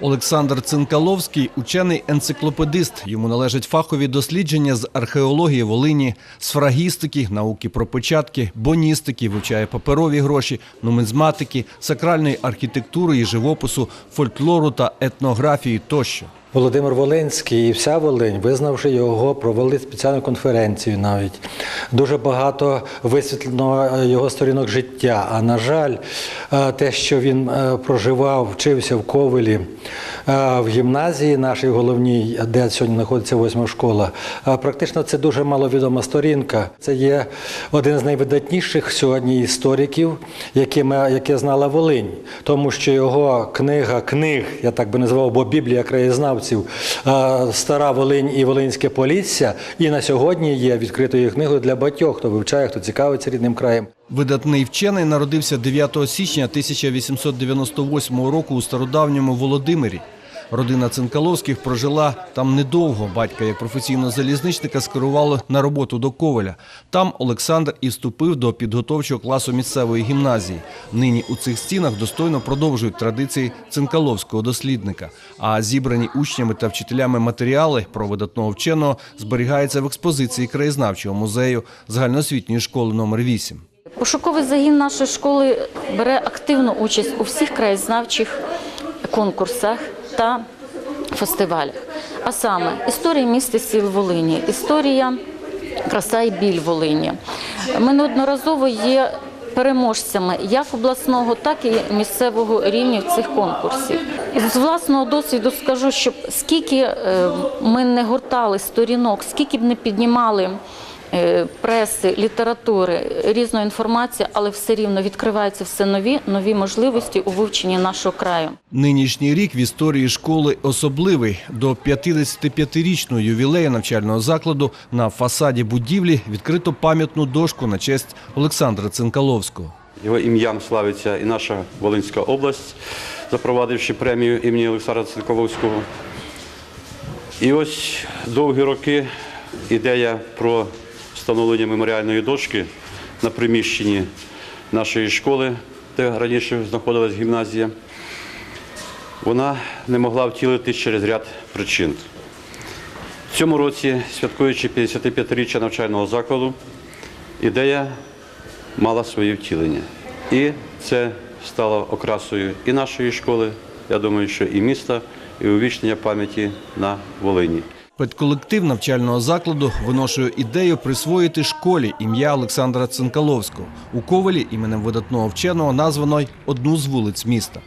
Олександр Цинкаловський учений енциклопедист. Йому належать фахові дослідження з археології Волині, сфрагістики, науки про початки, боністики, вивчає паперові гроші, нумизматики, сакральної архітектури і живопису, фольклору та етнографії тощо. Володимир Волинський і вся Волинь, визнавши його, провели спеціальну конференцію навіть. Дуже багато висвітлено його сторінок життя. А на жаль, те, що він е, проживав, вчився в Ковелі, е, в гімназії нашій головній, де сьогодні знаходиться восьма школа, практично це дуже маловідома сторінка. Це є один з найвидатніших сьогодні істориків, яке знала Волинь, тому що його книга книг, я так би назвав, бо Біблія краєзнавців, Стара Волинь і Волинське Полісся, і на сьогодні є відкритою книгою для багатьох, хто вивчає, хто цікавиться рідним краєм. Видатний вчений народився 9 січня 1898 року у стародавньому Володимирі. Родина Цинкаловських прожила там недовго. Батька як професійного залізничника скерували на роботу до Ковеля. Там Олександр і вступив до підготовчого класу місцевої гімназії. Нині у цих стінах достойно продовжують традиції цинкаловського дослідника. А зібрані учнями та вчителями матеріали про видатного вченого зберігаються в експозиції краєзнавчого музею загальноосвітньої школи номер 8. Пошуковий загін нашої школи бере активну участь у всіх краєзнавчих конкурсах та фестивалях. А саме історія міста сіл Волині, історія краса і біль Волині. Ми неодноразово є переможцями як обласного, так і місцевого рівня цих конкурсів. З власного досвіду скажу, що скільки е, ми не гортали сторінок, скільки б не піднімали преси, літератури, різної інформації, але все рівно відкриваються все нові нові можливості у вивченні нашого краю. Нинішній рік в історії школи особливий. До 55-річного ювілею навчального закладу на фасаді будівлі відкрито пам'ятну дошку на честь Олександра Цинкаловського. Його ім'ям славиться і наша Волинська область, запровадивши премію імені Олександра Цинковського. І ось довгі роки ідея про встановлення меморіальної дошки на приміщенні нашої школи, де раніше знаходилась гімназія, вона не могла втілитись через ряд причин. В цьому році, святкуючи 55-річчя навчального закладу, ідея мала своє втілення. І це стало окрасою і нашої школи, я думаю, що і міста, і увічнення пам'яті на Волині. Педколектив навчального закладу виношує ідею присвоїти школі ім'я Олександра Цинкаловського. У ковалі іменем видатного вченого названо й одну з вулиць міста.